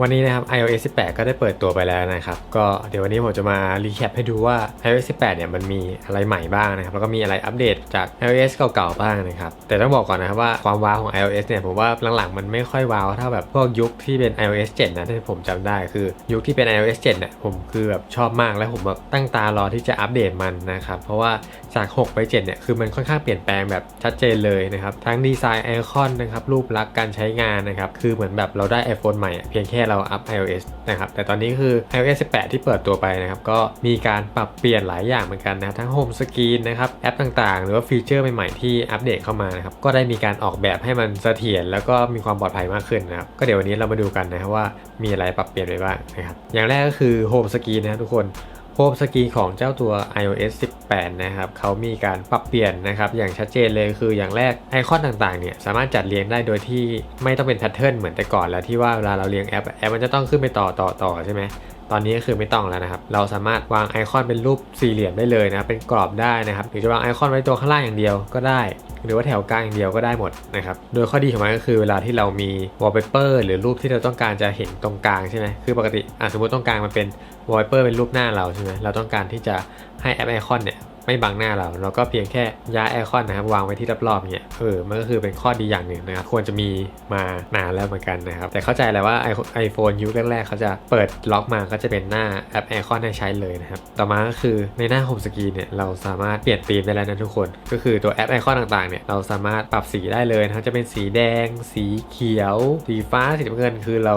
วันนี้นะครับ iOS 18 ก็ได้เปิดตัวไปแล้วนะครับ ก็เดี๋ยววันนี้ผมจะมารีแคปให้ดูว่า iOS 18 เนี่ยมันมีอะไรใหม่บ้างนะครับ แล้วก็มีอะไรอัปเดตจาก iOS เก่าๆบ้างนะครับ แต่ต้องบอกก่อนนะครับว่าความว้าวของ iOS เนี่ยผมว่าหลังๆมันไม่ค่อยว้าวเท่าแบบพวกยุคที่เป็น iOS 7 นะที่ผมจำได้คือยุคที่เป็น iOS 7 เนี่ยผมคือแบบชอบมากและผมแบบตั้งตารอที่จะอัปเดตมันนะครับ เพราะว่าจาก 6 ไป 7 เนี่ยคือมันค่อนข้างเปลี่ยนแปลงแบบชัดเจนเลยนะครับทั้งดีไซน์ไอคอนนะครับรูปลักษณ์การใช้งานนะครับคือเหมือนแบบเราได้ iPhone ใหม่เพียงแค่เราอัป iOS นะครับ แต่ตอนนี้คือ iOS 18 ที่เปิดตัวไปนะครับ ก็มีการปรับเปลี่ยนหลายอย่างเหมือนกันนะทั้งโฮมสกรีนนะครับ แอปต่างๆ หรือว่าฟีเจอร์ใหม่ๆ ที่อัปเดตเข้ามานะครับ ก็ได้มีการออกแบบให้มันเสถียรแล้วก็มีความปลอดภัยมากขึ้นนะครับ ก็เดี๋ยววันนี้เรามาดูกันนะครับว่ามีอะไรปรับเปลี่ยนไปบ้างนะครับ อย่างแรกก็คือโฮมสกรีนนะครับทุกคน โฮมสกรีนของเจ้าตัว iOS 18 นะครับเขามีการปรับเปลี่ยนนะครับ อย่างชัดเจนเลยคืออย่างแรกไอคอนต่างๆ เนี่ยสามารถจัดเรียงได้โดยที่ไม่ต้องเป็นแพทเทิร์นเหมือนแต่ก่อนแล้วที่ว่าเวลาเราเรียงแอปแอปมันจะต้องขึ้นไปต่อต่อต่อใช่ไหมตอนนี้ก็คือไม่ต้องแล้วนะครับ เราสามารถวางไอคอนเป็นรูปสี่เหลี่ยมได้เลยนะครับเป็นกรอบได้นะครับ หรือจะวางไอคอนไว้ตัวข้างล่างอย่างเดียวก็ได้ หรือว่าแถวกลางอย่างเดียวก็ได้หมดนะครับ โดยข้อดีของมันก็คือเวลาที่เรามีวอลเปเปอร์หรือรูปที่เราต้องการจะเห็นตรงกลางใช่ไหมคือปกติอะสมมติตรงกลางมันเป็นวอลเปเปอร์เป็นรูปหน้าเราใช่ไหมเราต้องการที่จะให้แอปไอคอนเนี่ย ไม่บังหน้าเรา เราก็เพียงแค่ย้ายไอคอนนะครับวางไว้ที่รอบๆเนี่ยเออมันก็คือเป็นข้อดีอย่างหนึ่งนะครับควรจะมีมานานแล้วเหมือนกันนะครับแต่เข้าใจแล้วว่าไอโฟนยุคแรกๆเขาจะเปิดล็อกมาก็จะเป็นหน้าแอปไอคอนให้ใช้เลยนะครับต่อมาก็คือในหน้าโฮมสกรีนเนี่ยเราสามารถเปลี่ยนธีมได้แล้วนะทุกคน ก็คือตัวแอปไอคอนต่างๆเนี่ยเราสามารถปรับสีได้เลยนะครับจะเป็นสีแดง สีเขียว สีฟ้าสีน้ำเงินคือเรา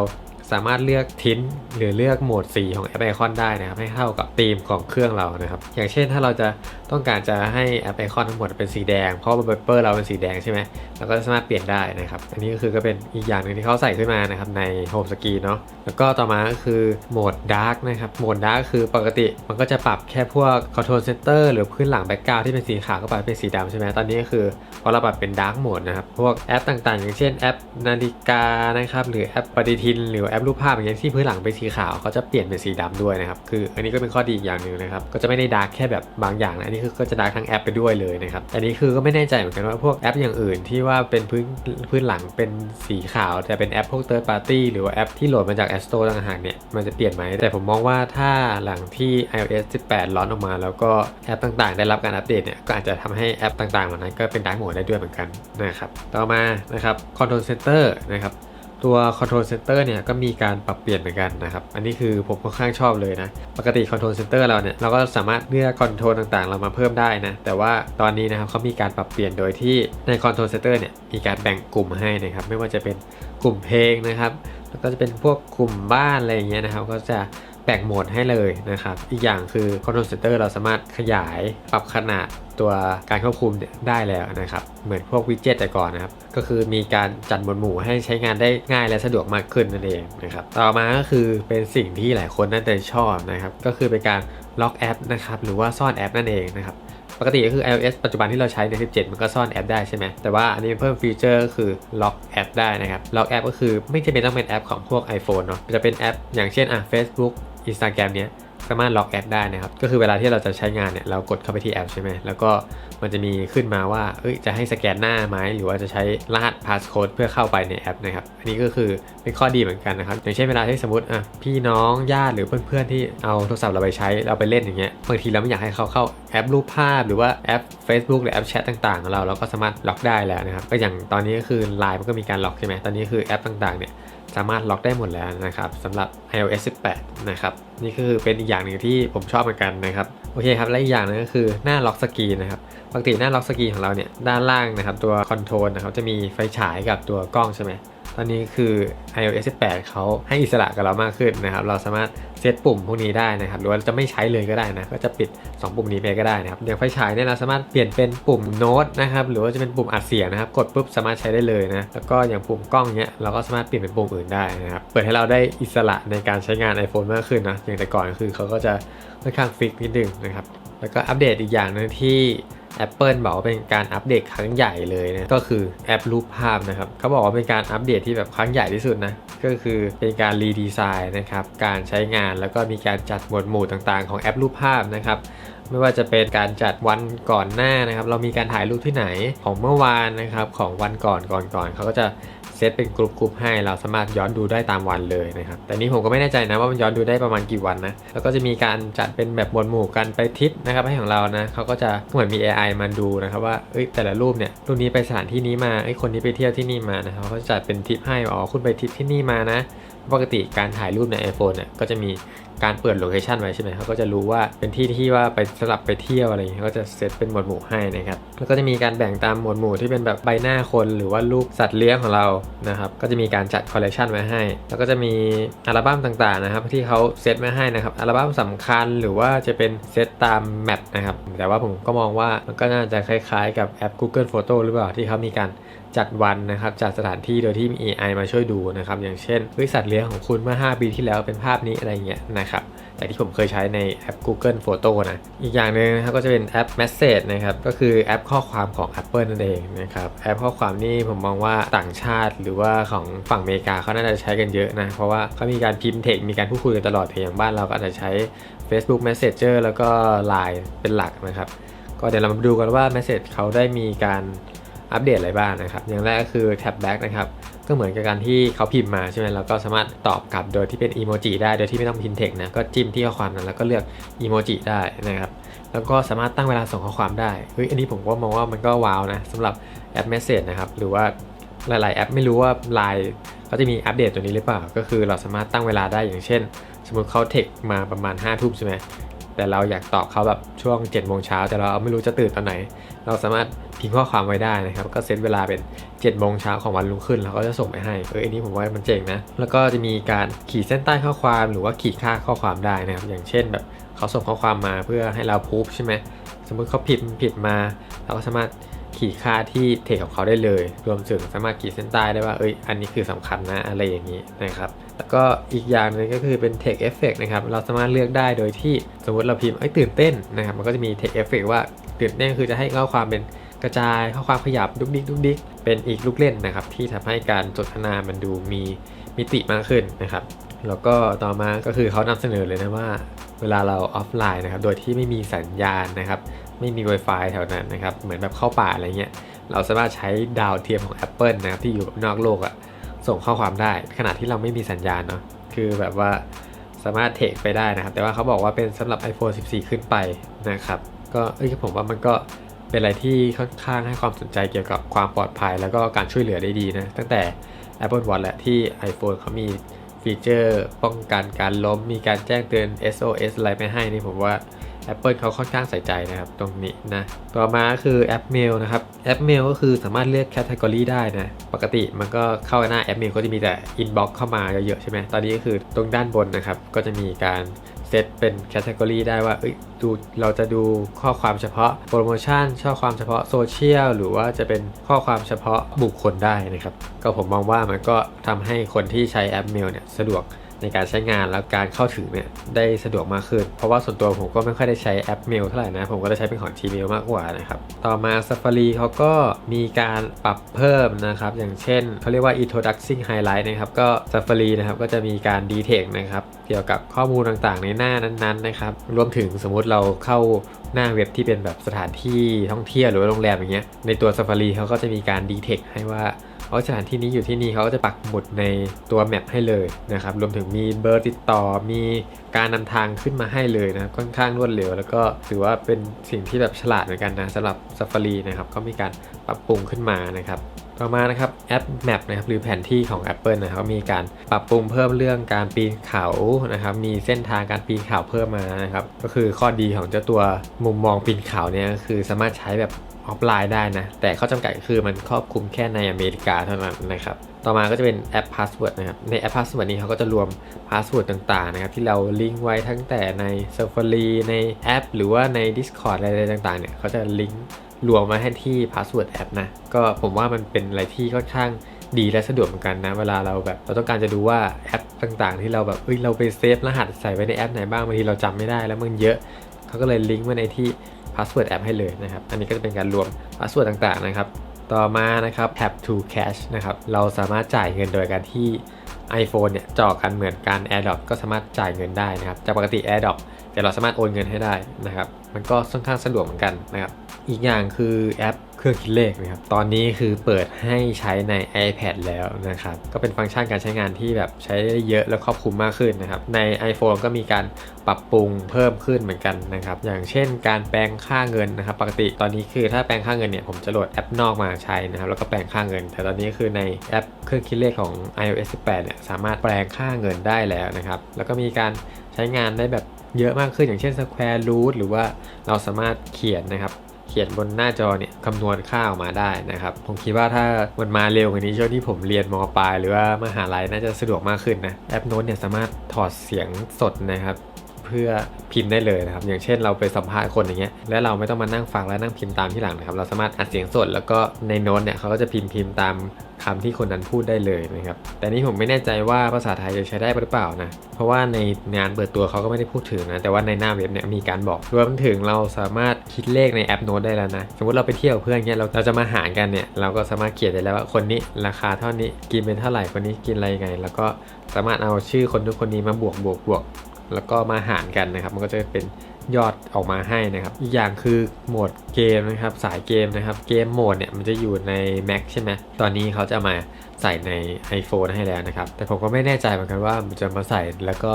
สามารถเลือกทินหรือเลือกโหมดสีของแอปไอคอนได้นะครับ ให้เข้ากับธีมของเครื่องเรานะครับ อย่างเช่นถ้าเราจะต้องการจะให้แอปไอคอนทั้งหมดเป็นสีแดง เพราะเบเปอร์เราเป็นสีแดงใช่ไหมเราก็สามารถเปลี่ยนได้นะครับ อันนี้ก็คือก็เป็นอีกอย่างหนึ่งที่เขาใส่ขึ้นมานะครับในโฮมสกรีนเนาะแล้วก็ต่อมาก็คือโหมดดาร์กนะครับโหมดดาร์กคือปกติมันก็จะปรับแค่พวกคอนโทรลเซนเตอร์หรือพื้นหลังแบ็กกราวที่เป็นสีขาวก็ปรับเป็นสีดำใช่ไหมตอนนี้ก็คือพอเราปรับเป็นดาร์กโหมดนะครับพวกแอปต่างๆ อย่างเช่นแอปนาฬิกานะครับหรือแอปปฏิทินหรือแอปปรูปภาพอย่างเงี้ยที่พื้นหลังเป็นสีขาวเขาจะเปลี่ยนเป็นสีดำด้วยนะครับคืออันนี้ก็เป็นข้อดีอีกอย่างหนึ่งนะครับก็จะไม่ได้ดาร์กแค่แบบบางอย่างนะอันนี้คือก็จะดาร์กทั้งแอปไปด้วยเลยนะครับอันนี้คือก็ไม่แน่ใจเหมือนกันว่าพวกแอปอย่างอื่นที่ว่าเป็นพื้นพื้นหลังเป็นสีขาว แต่เป็นแอปพวก third party หรือว่าแอปที่โหลดมาจาก App Store ต่างหากเนี่ยมันจะเปลี่ยนไหมแต่ผมมองว่าถ้าหลังที่ iOS 18 ร้อนออกมา แล้วก็แอปต่างๆ ได้รับการอัปเดตเนี่ยก็อาจจะทำให้แอปต่างๆเหล่านั้นก็เป็นดาร์กโหมดได้ด้วยเหมือนกันนะครับต่อมานะครับ Control Center นะครับ ตัว Control Center เนี่ยก็มีการปรับเปลี่ยนเหมือนกันนะครับ อันนี้คือผมค่อนข้างชอบเลยนะ ปกติ Control Center เราเนี่ยเราก็สามารถเลือกคอนโทรลต่างๆ เรามาเพิ่มได้นะ แต่ว่าตอนนี้นะครับเขามีการปรับเปลี่ยนโดยที่ใน Control Center เนี่ยมีการแบ่งกลุ่มให้นะครับ ไม่ว่าจะเป็นกลุ่มเพลงนะครับ แล้วก็จะเป็นพวกกลุ่มบ้านอะไรอย่างเงี้ยนะครับ ก็จะ แบ่งโหมดให้เลยนะครับ อีกอย่างคือ Control Center เราสามารถขยายปรับขนาดตัวการควบคุมได้แล้วนะครับ เหมือนพวกวิดเจ็ตแต่ก่อนนะครับ ก็คือมีการจัดหมวดหมู่ให้ใช้งานได้ง่ายและสะดวกมากขึ้นนั่นเองนะครับ ต่อมาก็คือเป็นสิ่งที่หลายคนน่าจะชอบนะครับ ก็คือเป็นการล็อกแอปนะครับหรือว่าซ่อนแอปนั่นเองนะครับปกติก็คือ iOS ปัจจุบันที่เราใช้ใน 17 มันก็ซ่อนแอปได้ใช่ไหม แต่ว่าอันนี้เพิ่มฟีเจอร์ก็คือล็อกแอปได้นะครับ ล็อกแอปก็คือไม่จำเป็นต้องเป็นแอปของพวก iPhone เนาะ จะเป็นแอปอย่างเช่นอะ Facebook Instagram เนี้ยสามารถล็อกแอปได้นะครับ ก็คือเวลาที่เราจะใช้งานเนี่ยเรากดเข้าไปที่แอปใช่ไหมแล้วก็มันจะมีขึ้นมาว่าเอ้ยจะให้สแกนหน้าไหมหรือว่าจะใช้รหัสพาสโค้ดเพื่อเข้าไปในแอปนะครับ อันนี้ก็คือเป็นข้อดีเหมือนกันนะครับ อย่างเช่นเวลาที่สมมติอะพี่น้องญาติหรือเพื่อนๆที่เอาโทรศัพท์เราไปใช้เราไปเล่นอย่างเงี้ยบางทีเราไม่อยากให้เขาเข้าแอปรูปภาพ หรือว่าแอป Facebook หรือแอปแชทต่างๆของเราเราก็สามารถล็อกได้แล้วนะครับก็อย่างตอนนี้ก็คือ Line มันก็มีการล็อกใช่ไหมตอนนี้คือแอปต่างๆเนี่ย สามารถล็อกได้หมดแล้วนะครับสำหรับ iOS 18 นะครับ นี่คือเป็นอีกอย่างหนึ่งที่ผมชอบเหมือนกันนะครับ โอเคครับ และอีกอย่างหนึงก็คือหน้าล็อกสกรีนนะครับ ปกติหน้าล็อกสกรีนของเราเนี่ย ด้านล่างนะครับ ตัวคอนโทรลนะครับ จะมีไฟฉายกับตัวกล้องใช่ไหม ตอนนี้คือ iOS 18 เขาให้อิสระกับเรามากขึ้นนะครับ เราสามารถเซตปุ่มพวกนี้ได้นะครับ หรือว่าจะไม่ใช้เลยก็ได้นะ ก็จะปิด 2 ปุ่มนี้ไปก็ได้นะครับอย่างไฟฉายเนี่ยเราสามารถเปลี่ยนเป็นปุ่มโน้ตนะครับ หรือว่าจะเป็นปุ่มอัดเสียงนะครับ กดปุ๊บสามารถใช้ได้เลยนะ แล้วก็อย่างปุ่มกล้องเนี้ยเราก็สามารถเปลี่ยนเป็นปุ่มอื่นได้นะครับ เปิดให้เราได้อิสระในการใช้งาน iPhone มากขึ้นนะ อย่างแต่ก่อนคือเขาก็จะค่อนข้างฟิกนิดนึงนะครับ แล้วก็อัปเดตอีกอย่างหนึงที่ Apple บอกว่าเป็นการอัปเดตครั้งใหญ่เลยนะก็คือแอปรูปภาพนะครับเขาบอกว่าเป็นการอัปเดตที่แบบครั้งใหญ่ที่สุดนะก็คือเป็นการรีดีไซน์นะครับการใช้งานแล้วก็มีการจัดหมวดหมู่ต่างๆ ของแอปรูปภาพนะครับ ไม่ว่าจะเป็นการจัดวันก่อนหน้านะครับ เรามีการถ่ายรูปที่ไหนของเมื่อวานนะครับของวันก่อนก่อนก่อนเขาก็จะเซตเป็นกลุ่มๆให้เราสามารถย้อนดูได้ตามวันเลยนะครับ แต่นี้ผมก็ไม่แน่ใจนะว่ามันย้อนดูได้ประมาณกี่วันนะ แล้วก็จะมีการจัดเป็นแบบหมวดหมู่กันไปทิปนะครับให้ของเรานะเขาก็จะเหมือนมี AI มาดูนะครับว่าเอ้ยแต่ละรูปเนี่ยรูปนี้ไปสถานที่นี้มาเอ้ยคนนี้ไปเที่ยวที่นี่มานะครับเขาจะจัดเป็นทิปให้อ๋อคุณไปทิปที่นี่มานะ ปกติการถ่ายรูปใน iPhone เนี่ยก็จะมีการเปิดโลเคชันไว้ใช่ไหมเขาก็จะรู้ว่าเป็นที่ที่ว่าไปสลับไปเที่ยวอะไรอย่างเงี้ยก็จะเซตเป็นหมวดหมู่ให้นะครับแล้วก็จะมีการแบ่งตามหมวดหมู่ที่เป็นแบบใบหน้าคนหรือว่ารูปสัตว์เลี้ยงของเรานะครับก็จะมีการจัดคอลเลคชันไว้ให้ แล้วก็จะมีอัลบั้มต่างๆนะครับที่เขาเซตไว้ให้นะครับอัลบั้มสำคัญหรือว่าจะเป็นเซตตามแมปนะครับแต่ว่าผมก็มองว่ามันก็น่าจะคล้ายๆ กับแอป Google Photo หรือเปล่าที่เขามีการ จัดวันนะครับจัดสถานที่โดยที่มี AI มาช่วยดูนะครับอย่างเช่นเฮ้ยสัตว์เลี้ยงของคุณเมื่อ 5 ปีที่แล้วเป็นภาพนี้อะไรเงี้ยนะครับแต่ที่ผมเคยใช้ในแอป Google Photo นะอีกอย่างหนึ่งนะครับก็จะเป็นแอป Message นะครับก็คือแอปข้อความของ Apple นั่นเองนะครับแอปข้อความนี่ผมมองว่าต่างชาติ หรือว่าของฝั่งอเมริกาเขาน่าจะใช้กันเยอะนะเพราะว่าเขามีการพิมพ์เทคมีการพูดคุยกันตลอดแต่อย่างบ้านเราก็อาจจะใช้ Facebook Messenger แล้วก็ Line เป็นหลักนะครับก็เดี๋ยวเรามาดูกันว่า Message เขาได้มีการ อัปเดตอะไรบ้างนะครับ อย่างแรกก็คือแท็บแบ็กนะครับก็เหมือนกับการที่เขาพิมพ์มาใช่ไหมเราก็สามารถตอบกลับโดยที่เป็นอีโมจิได้โดยที่ไม่ต้องพิมพ์เทคนะก็จิ้มที่ข้อความนั้นแล้วก็เลือกอีโมจิได้นะครับแล้วก็สามารถตั้งเวลาส่งข้อความได้เฮ้ยอันนี้ผมก็มองว่ามันก็ว้าวนะสำหรับแอป Message นะครับหรือว่าหลาย ๆ แอปไม่รู้ว่า Line เขาจะมีอัปเดตตัวนี้หรือเปล่า ก็คือเราสามารถตั้งเวลาได้อย่างเช่น สมมติเขาเทคมาประมาณ5้าทุ่มใช่ไหม แต่เราอยากตอบเขาแบบช่วง7จ็ดโมงเช้าแต่เราไม่รู้จะตื่นตอนไหน เราสามารถพิมพ์ข้อความไว้ได้นะครับ ก็เซตเวลาเป็น7จ็ดโมงเช้าของวันรุ่งขึ้นแล้วก็จะส่งไปให้เอออันนี้ผมว่ามันเจ๋งนะ แล้วก็จะมีการขีดเส้นใต้ข้อความหรือว่าขีดค่าข้อความได้นะครับ อย่างเช่นแบบเขาส่งข้อความมาเพื่อให้เราพูฟใช่ไหมสมมุติเขาผิดผิดมา เราก็สามารถขีดค่าที่เทคของเขาได้เลย รวมถึงสามารถขีดเส้นใต้ได้ว่าเอ้ยอันนี้คือสำคัญนะอะไรอย่างนี้นะครับ แล้วก็อีกอย่างหนึงก็คือเป็น Text Effect นะครับ เราสามารถเลือกได้โดยที่สมมติเราพิมพ์เอ้ตื่นเต้นนะครับ มันก็จะมี Text Effect ว่าตื่นเต้นคือจะให้ข้อความเป็นกระจายข้อความขยับดุกดิกดุกดิกเป็นอีกลูกเล่นนะครับ ที่ทำให้การสนทนามันดูมีมิติมากขึ้นนะครับ แล้วก็ต่อมาก็คือเขานำเสนอเลยนะว่า เวลาเราออฟไลน์นะครับ โดยที่ไม่มีสัญญาณนะครับ ไม่มี Wi-Fi แถวนั้นนะครับ เหมือนแบบเข้าป่าอะไรเงี้ย เราสามารถใช้ดาวเทียมของ Apple นะครับที่อยู่นอกโลกอะ ส่งข้อความได้ ขณะที่เราไม่มีสัญญาณเนาะคือแบบว่าสามารถเทคไปได้นะครับ แต่ว่าเขาบอกว่าเป็นสำหรับ iPhone 14 ขึ้นไปนะครับ ก็เอ้ยผมว่ามันก็เป็นอะไรที่ค่อนข้างให้ความสนใจเกี่ยวกับความปลอดภัย แล้วก็การช่วยเหลือได้ดีนะ ตั้งแต่ Apple Watch แหละที่ iPhone เขามีฟีเจอร์ ป้องกันการล้ม มีการแจ้งเตือน SOS อะไรไม่ให้นี่ผมว่า Apple เขาค่อนข้างใส่ใจนะครับตรงนี้นะ ต่อมาคือแอปเมลนะครับแอปเมลก็คือสามารถเลือกแคตตากรีได้นะ ปกติมันก็เข้าหน้าแอปเมลก็จะมีแต่อินบ็อกเข้ามาเยอะๆใช่ไหมตอนนี้ก็คือตรงด้านบนนะครับ ก็จะมีการเซตเป็นแคตตากรีได้ว่าเอ้ยดูเราจะดูข้อความเฉพาะโปรโมชั่นข้อความเฉพาะโซเชียลหรือว่าจะเป็นข้อความเฉพาะบุคคลได้นะครับ ก็ผมมองว่ามันก็ทำให้คนที่ใช้แอปเมลเนี่ยสะดวก ในการใช้งานแล้วการเข้าถึงเนี่ยได้สะดวกมากขึ้น เพราะว่าส่วนตัวผมก็ไม่ค่อยได้ใช้แอปเมลเท่าไหร่นะ ผมก็จะใช้เป็นของ Gmail มากกว่านะครับ ต่อมา Safari เขาก็มีการปรับเพิ่มนะครับ อย่างเช่นเขาเรียกว่า Introducing Highlight นะครับ ก็ Safari นะครับก็จะมีการ detect นะครับ เกี่ยวกับข้อมูลต่างๆ ในหน้านั้นๆนะครับ รวมถึงสมมุติเราเข้าหน้าเว็บที่เป็นแบบสถานที่ท่องเที่ยวหรือว่าโรงแรมอย่างเงี้ย ในตัว Safari เขาก็จะมีการ detect ให้ว่า เพราะสถานที่นี้อยู่ที่นี่เขาก็จะปักหมุดในตัวแมปให้เลยนะครับ รวมถึงมีเบอร์ติดต่อ มีการนำทางขึ้นมาให้เลยนะครับ ค่อนข้างรวดเร็ว แล้วก็ถือว่าเป็นสิ่งที่แบบฉลาดเหมือนกันนะสำหรับ Safari นะครับ ก็มีการปรับปรุงขึ้นมานะครับ ต่อมานะครับแอป Map นะครับหรือแผนที่ของ Apple นะครับมีการปรับปรุงเพิ่มเรื่องการปีนเขานะครับมีเส้นทางการปีนเขาเพิ่มมานะครับก็คือข้อดีของเจ้าตัวมุมมองปีนเขาเนี่ยก็คือสามารถใช้แบบออฟไลน์ได้นะ แต่ข้อจำกัดคือมันครอบคลุมแค่ในอเมริกาเท่านั้นนะครับ ต่อมาก็จะเป็นแอป Password นะครับ ในแอป Password นี้เขาก็จะรวม Password ต่างๆนะครับที่เราลิงก์ไว้ทั้งแต่ใน Safari ในแอป หรือว่าใน Discord อะไรต่างๆเนี่ยเขาจะลิงก์ รวมมาให้ที่ Password แอปนะ ก็ผมว่ามันเป็นอะไรที่ค่อนข้างดีและสะดวกเหมือนกันนะ เวลาเราแบบเราต้องการจะดูว่าแอปต่างๆ ที่เราแบบเอ้ยเราไปเซฟรหัสใส่ไว้ในแอปไหนบ้างบางทีเราจำไม่ได้แล้วมันเยอะเขาก็เลยลิงก์ไว้ในที่ Password แอปให้เลยนะครับ อันนี้ก็จะเป็นการรวม Password ต่างๆนะครับ ต่อมานะครับ Tap to Cash นะครับ เราสามารถจ่ายเงินโดยการที่ iPhone เนี่ยจ่อกันเหมือนกัน AirDrop ก็สามารถจ่ายเงินได้นะครับ จากปกติ AirDrop แต่เราสามารถโอนเงินให้ได้นะครับ มันก็ค่อนข้างสะดวกเหมือนกันนะครับ อีกอย่างคือแอปเครื่องคิดเลขนะครับ ตอนนี้คือเปิดให้ใช้ใน iPad แล้วนะครับ ก็เป็นฟังก์ชันการใช้งานที่แบบใช้ได้เยอะและครอบคลุมมากขึ้นนะครับ ใน iPhone ก็มีการปรับปรุงเพิ่มขึ้นเหมือนกันนะครับ อย่างเช่นการแปลงค่าเงินนะครับ ปกติตอนนี้คือถ้าแปลงค่าเงินเนี่ยผมจะโหลดแอปนอกมาใช้นะครับ แล้วก็แปลงค่าเงิน แต่ตอนนี้คือในแอปเครื่องคิดเลขของ iOS 18 เนี่ยสามารถแปลงค่าเงินได้แล้วนะครับ แล้วก็มีการใช้งานได้แบบ เยอะมากขึ้นอย่างเช่น square root หรือว่าเราสามารถเขียนนะครับ เขียนบนหน้าจอเนี่ยคำนวณค่าออกมาได้นะครับ ผมคิดว่าถ้ามันมาเร็วกว่านี้ช่วงที่ผมเรียนมปลายหรือว่ามหาลัยน่าจะสะดวกมากขึ้นนะแอปโน้ตเนี่ยสามารถถอดเสียงสดนะครับ เพื่อพิมพ์ได้เลยนะครับ อย่างเช่นเราไปสัมภาษณ์คนอย่างเงี้ยและเราไม่ต้องมานั่งฟังและนั่งพิมพ์ตามที่หลังนะครับ เราสามารถอัดเสียงสดแล้วก็ในโน้ตเนี่ยเขาก็จะพิมพ์พิมพ์ตามคำที่คนนั้นพูดได้เลยนะครับ แต่นี่ผมไม่แน่ใจว่าภาษาไทยจะใช้ได้หรือเปล่านะ เพราะว่าในงานเปิดตัวเขาก็ไม่ได้พูดถึงนะ แต่ว่าในหน้าเว็บเนี่ยมีการบอก รวมถึงเราสามารถคิดเลขในแอปโน้ตได้แล้วนะ สมมติเราไปเที่ยวเพื่อนเนี่ยเราเราจะมาหารกันเนี่ย เราก็สามารถเขียนได้แล้วว่าคนนี้ราคาเท่านี้กินเป็นเท่าไหร่ คนนี้กินอะไรไง แล้วก็สามารถเอาชื่อคนทุกคนนี้มาบวกบวกบวก แล้วก็มาหารกันนะครับ มันก็จะเป็นยอดออกมาให้นะครับ อีกอย่างคือโหมดเกมนะครับ สายเกมนะครับ เกมโหมดเนี่ยมันจะอยู่ใน Mac ใช่ไหมตอนนี้เขาจะมาใส่ใน iPhone ให้แล้วนะครับ แต่ผมก็ไม่แน่ใจเหมือนกันว่ามันจะมาใส่แล้วก็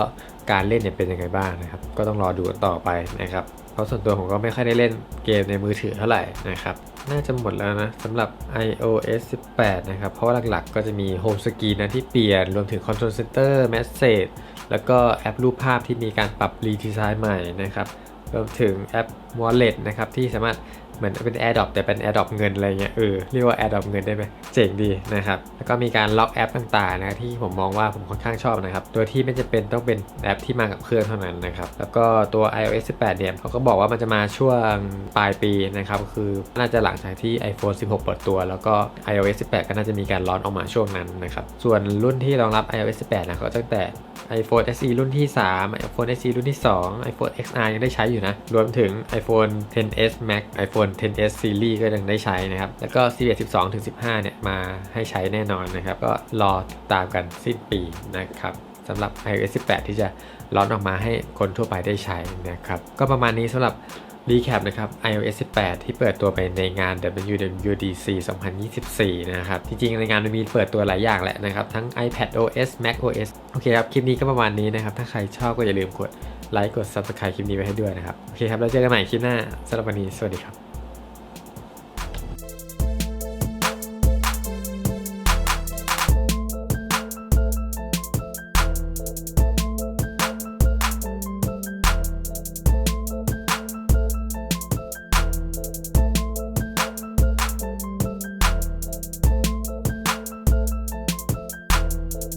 การเล่นเนี่ยเป็นยังไงบ้างนะครับ ก็ต้องรอดูกันต่อไปนะครับ เพราะส่วนตัวผมก็ไม่ค่อยได้เล่นเกมในมือถือเท่าไหร่นะครับ น่าจะหมดแล้วนะสำหรับ iOS 18 นะครับ เพราะว่าหลักๆ ก็จะมี Home Screen นะที่เปลี่ยน รวมถึง Control Center Message แล้วก็แอปรูปภาพที่มีการปรับรีดีไซน์ใหม่นะครับรวมถึงแอป Wallet นะครับที่สามารถ เหมือนเป็น AirDrop แต่เป็น AirDrop เงินอะไรเงี้ยเออเรียกว่า AirDrop เงินได้ไหมเจ๋งดีนะครับ แล้วก็มีการล็อกแอปต่างๆนะที่ผมมองว่าผมค่อนข้างชอบนะครับ โดยที่ไม่จำเป็นต้องเป็นแอปที่มากับเครื่องเท่านั้นนะครับ แล้วก็ตัว iOS 18 เนี่ยเขาก็บอกว่ามันจะมาช่วงปลายปีนะครับ คือน่าจะหลังจากที่ iPhone 16 เปิดตัว แล้วก็ iOS 18 ก็น่าจะมีการร้อนออกมาช่วงนั้นนะครับ ส่วนรุ่นที่รองรับ iOS 18 นะก็ตั้งแต่ iPhone SE รุ่นที่ 3 iPhone SE รุ่นที่ 2 iPhone XR ยังได้ใช้อยู่นะ รวมถึง iPhone 10s Max iPhone 10s Series ก็ยังได้ใช้นะครับ แล้วก็ 11 12ถึง15 เนี่ย มาให้ใช้แน่นอนนะครับ ก็รอตามกันสิ้นปีนะครับสำหรับ iOS 18 ที่จะร้อนออกมาให้คนทั่วไปได้ใช้นะครับ ก็ประมาณนี้สำหรับรีแคปนะครับ iOS 18 ที่เปิดตัวไปในงาน WWDC 2024 นะครับ จริงๆ ในงานมันมีเปิดตัวหลายอย่างแหละนะครับ ทั้ง iPad OS Mac OS โอเคครับ คลิปนี้ก็ประมาณนี้นะครับ ถ้าใครชอบก็อย่าลืมกดไลค์ กด Subscribe คลิปนี้ไว้ให้ด้วยนะครับ โอเคครับ แล้วเจอกันใหม่คลิปหน้าสำหรับวันนี้ สวัสดีครับ